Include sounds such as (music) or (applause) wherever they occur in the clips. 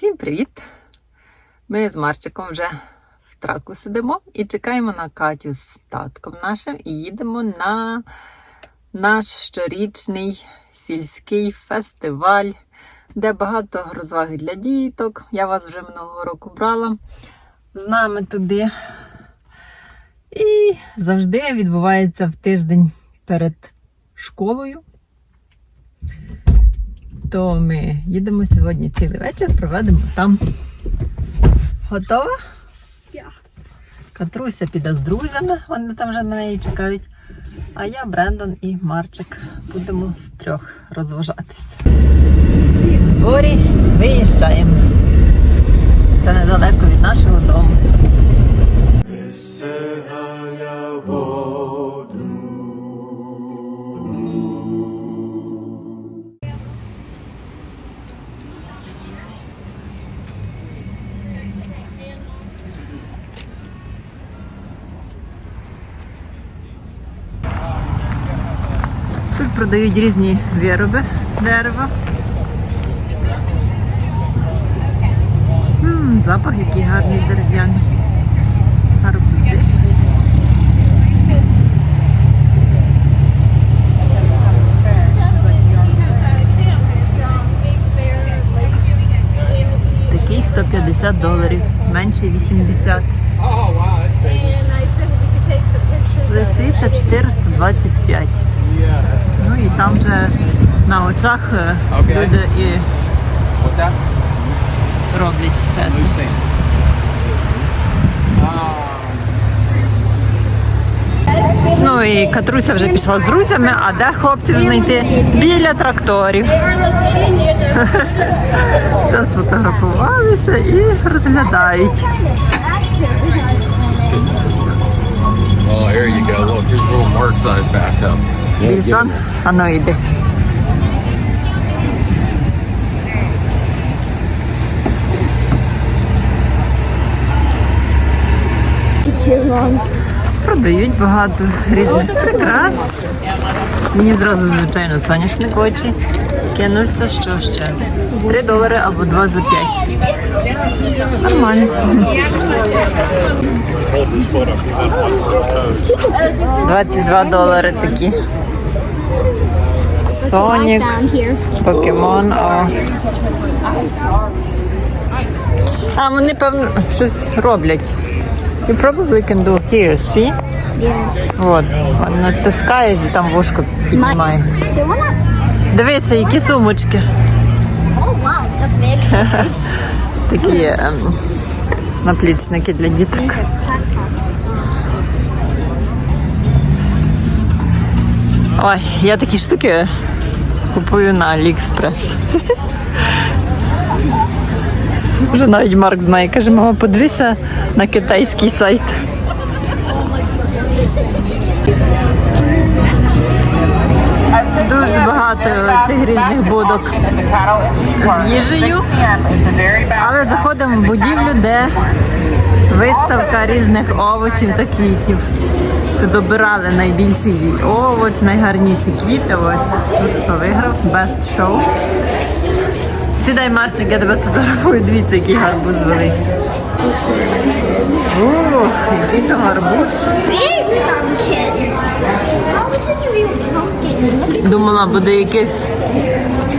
Всім привіт! Ми з Марчиком вже в траку сидимо і чекаємо на Катю з татком нашим і їдемо на наш щорічний сільський фестиваль, де багато розваги для діток. Я вас вже минулого року брала з нами туди. І завжди відбувається в тиждень перед школою. То ми їдемо сьогодні цілий вечір, проведемо там. Готова? Я. Катруся піде з друзями, вони там вже на неї чекають. А я, Брендон і Марчик будемо втрьох розважатися. Всі в зборі виїжджаємо. Це недалеко від нашого дому. Продають різні вироби з дерева. М, запах який гарний дерев'яний. Гарбузи. Такий 150 доларів, менший 80. Лисиця 425. Ну і там вже на очах е, люди і роблять все. Loose. Ну і Катруся вже пішла з друзями, а де хлопців знайти? Біля тракторів. (laughs) Вже сфотографувалися і розглядають. Oh, here you go. Look, here's a little mark size bathtub. Вільсон, а ну йди. Продають багато різних прикрас. Мені зразу, звичайно, соняшник очі кинувся, що ще? 3 долари або 2 за 5. Нормально. 22 долари такі. Сонік, покемон. О. А вони, певно, щось роблять. You probably can do here, see? От, натискаєш і там вушко піднімає. Дивися, які сумочки. (laughs) Такі ем, наплічники для діток. Ой, я такі штуки купую на AliExpress. (laughs) Вже навіть Марк знає, каже, мама, подивися на китайський сайт. Дуже багато цих різних будок з їжею, але заходимо в будівлю, де виставка різних овочів та квітів. Тут добирали найбільший овоч, найгарніші квіти. Ось тут хто виграв Best Show. Сідай, Марчик, я тебе сфотографую. Дивіться, який гарбуз великий. Ух, який то гарбуз. Big pumpkin. Думала, буде якесь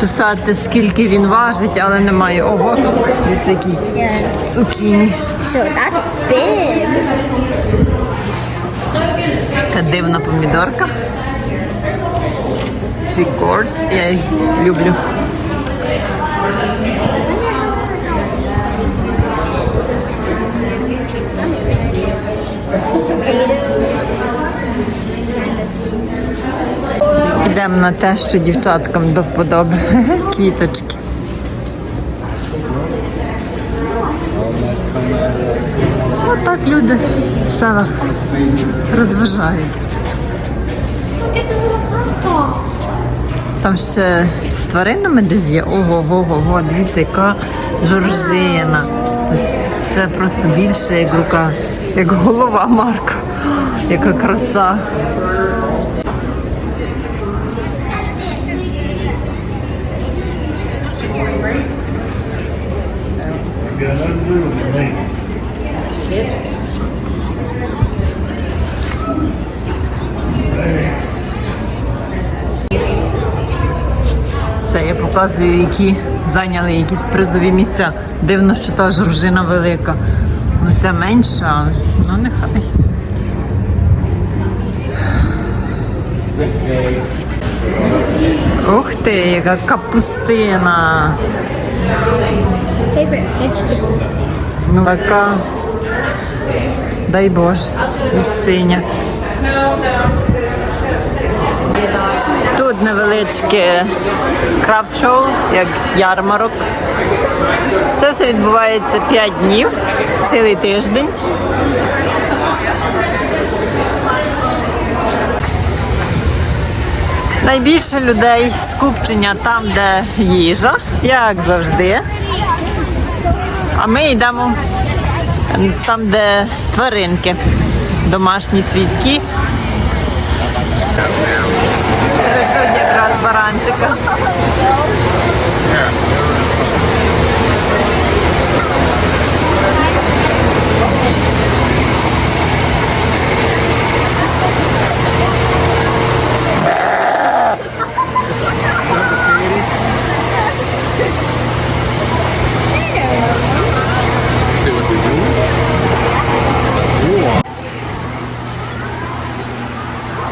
писати, скільки він важить, але немає. Ого, дивіться, які цукіні. Це. Така дивна помідорка. Ці кордс, я їх люблю. Йдемо на те, що дівчаткам до вподоби. (laughs) Квіточки. Отак люди в селах розважаються. Там ще з тваринами десь є. Ого, ого, ого, дивіться, яка жоржина. Це просто більше як рука, як голова Марка. Яка краса. Показую, які зайняли якісь призові місця. Дивно, що та жоржина велика. Ну це менше, але ну нехай. Ух ти, яка капустина. Ну така. Дай Боже, синя. Тут невеличке крафт-шоу, як ярмарок. Це все відбувається 5 днів, цілий тиждень. Найбільше людей скупчення там, де їжа, як завжди. А ми йдемо там, де тваринки, домашні свійські. Стережуть якраз баранчика. See what they do?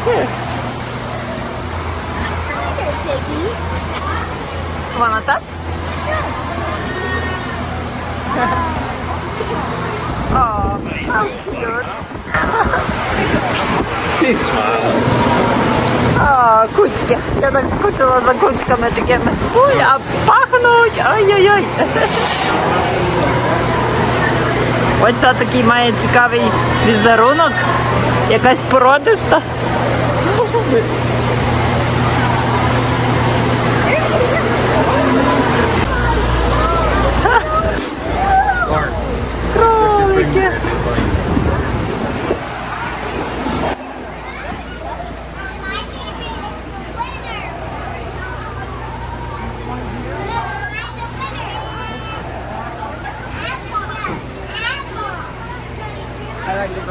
They're piggies. Wanna touch? oh, how cute. He's smiling. А, куцьки. Скучила за куцьками такими. Ой, а пахнуть! Ой-ой-ой. (laughs) Оця такий має цікавий візерунок. Якась породиста. (laughs)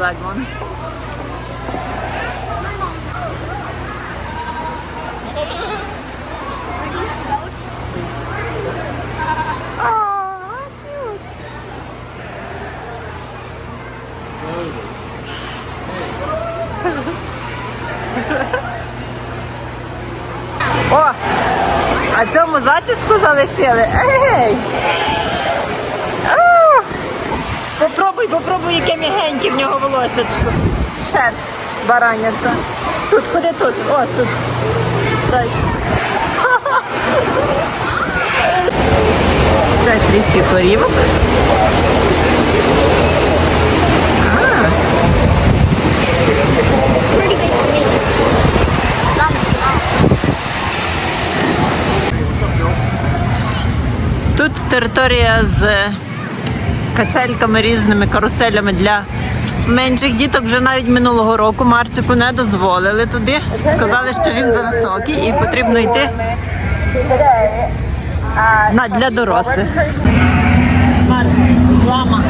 I like the black ones. Are these goats? Oh, cute. О, а цьому зачіску залишили. Ей! Яке м'ягеньке в нього волосечко. Шерсть бараняча. Тут, ходи тут. О, тут. Трай. (laughs) Ще трішки корівок. Тут територія з качельками різними каруселями для менших діток. Вже навіть минулого року Марчику не дозволили туди. Сказали, що він зависокий і потрібно йти на, для дорослих. Лама.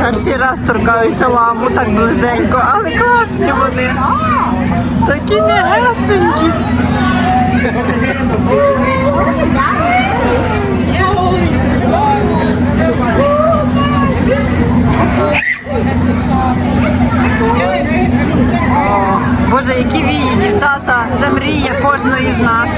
Перший раз торкаюся ламу так близенько, але класні вони. Такі м'ягесенькі. Боже, які вії, дівчата, це мрія кожної з нас.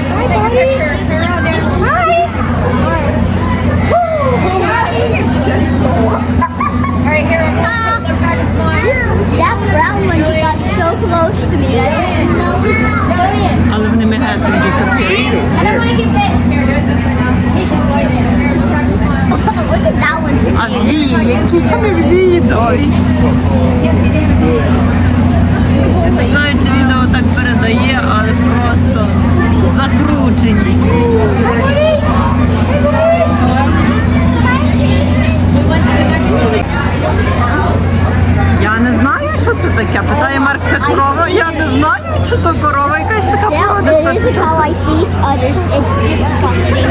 що то корова якась така порода. This is how I feed others. It's disgusting.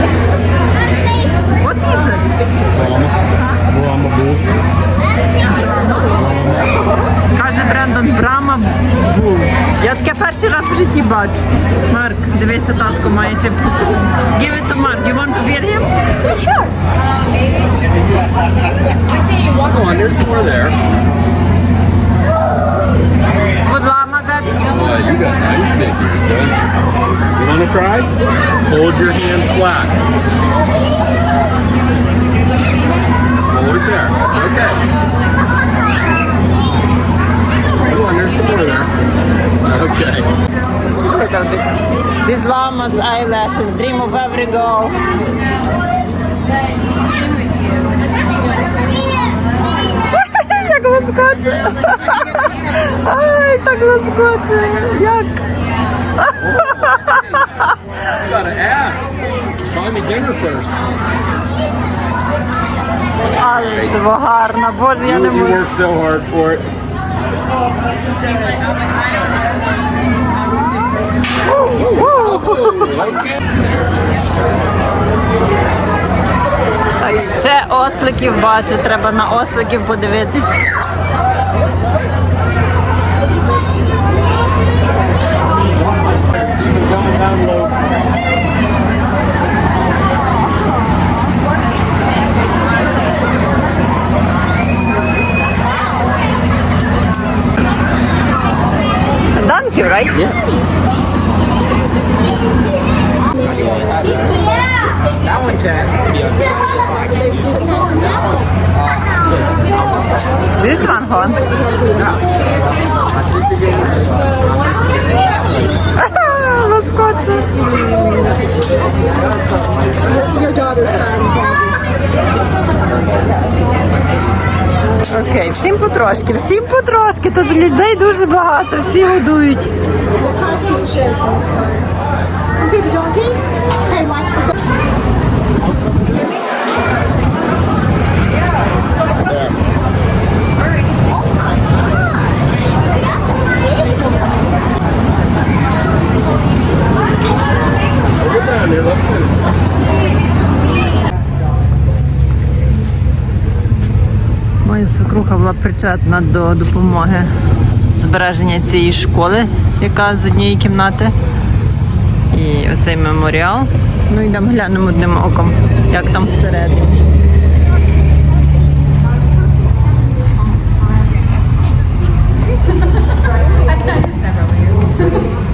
What is it? Брама Бул. Каже Брендон Брама Бул. Я таке перший раз в житті бачу. Марк, дивися, татко має чип. Give it to Mark. You want to feed him? Sure. Oh, and there's more there. try, hold your hand flat. Hold it there. That's okay. Come on, there's some more there. Okay. These llama's eyelashes, dream of every girl. (laughs) Jak laskoczy! (laughs) Aj, tak laskoczy! Jak? Gotta ask. Buy me dinner first. Але це гарно. Боже, я You, не you можу. worked so hard for it. Так, ще осликів бачу, треба на осликів подивитись. Окей, всім потрошки, всім потрошки. Тут людей дуже багато, всі годують. Моя свекруха була причетна до допомоги збереження цієї школи, яка з однієї кімнати. І оцей меморіал. Ну йдемо глянемо одним оком, як там всередині. Well,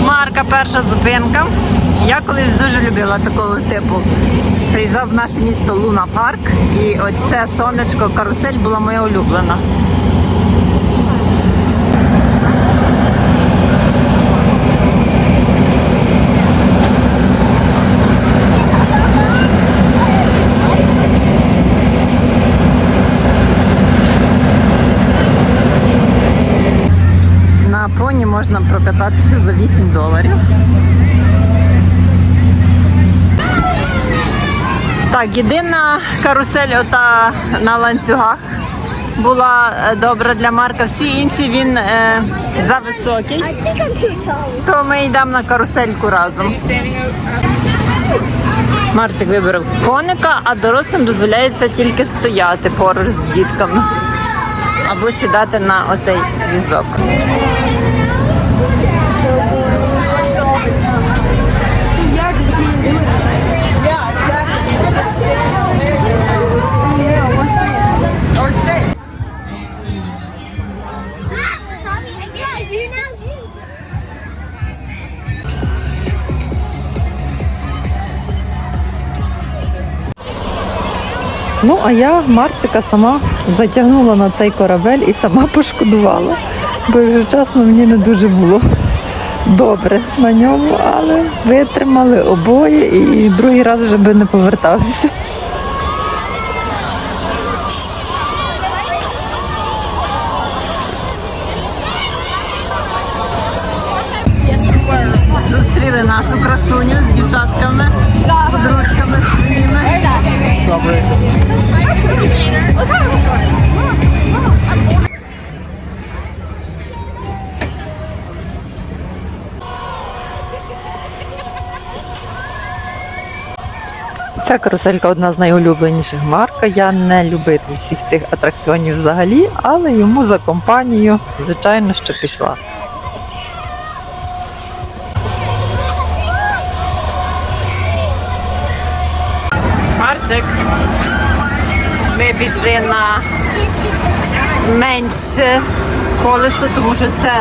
Марка перша зупинка. Я колись дуже любила такого типу. Приїжджав в наше місто Луна Парк, і оце сонечко карусель була моя улюблена. На поні можна прокататися за 8 доларів. Так, єдина карусель ота на ланцюгах була е, добра для Марка. Всі інші він е, too tall. То ми йдемо на карусельку разом. Марчик вибрав коника, а дорослим дозволяється тільки стояти поруч з дітками. Або сідати на оцей візок. Ну, а я Марчика сама затягнула на цей корабель і сама пошкодувала. Бо, вже чесно, мені не дуже було добре на ньому, але витримали обоє і другий раз вже би не поверталися. Ця каруселька одна з найулюбленіших Марка. Я не любитель всіх цих атракціонів взагалі, але йому за компанію, звичайно, що пішла. Марчик, ми пішли на менше колесо, тому що це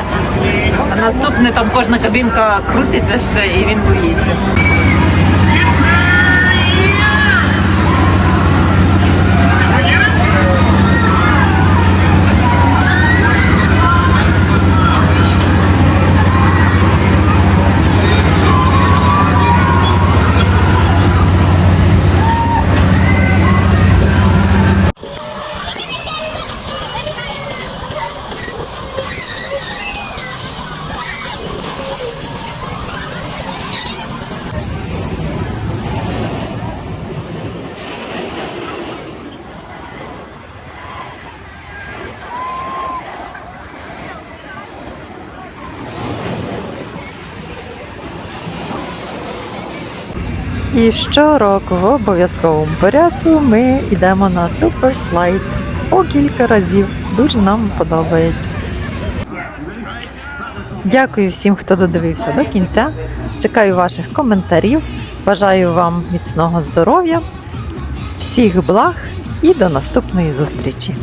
наступне там кожна кабінка крутиться ще і він боїться. І щороку в обов'язковому порядку ми йдемо на суперслайд по кілька разів. Дуже нам подобається. Дякую всім, хто додивився до кінця. Чекаю ваших коментарів. Бажаю вам міцного здоров'я, всіх благ і до наступної зустрічі!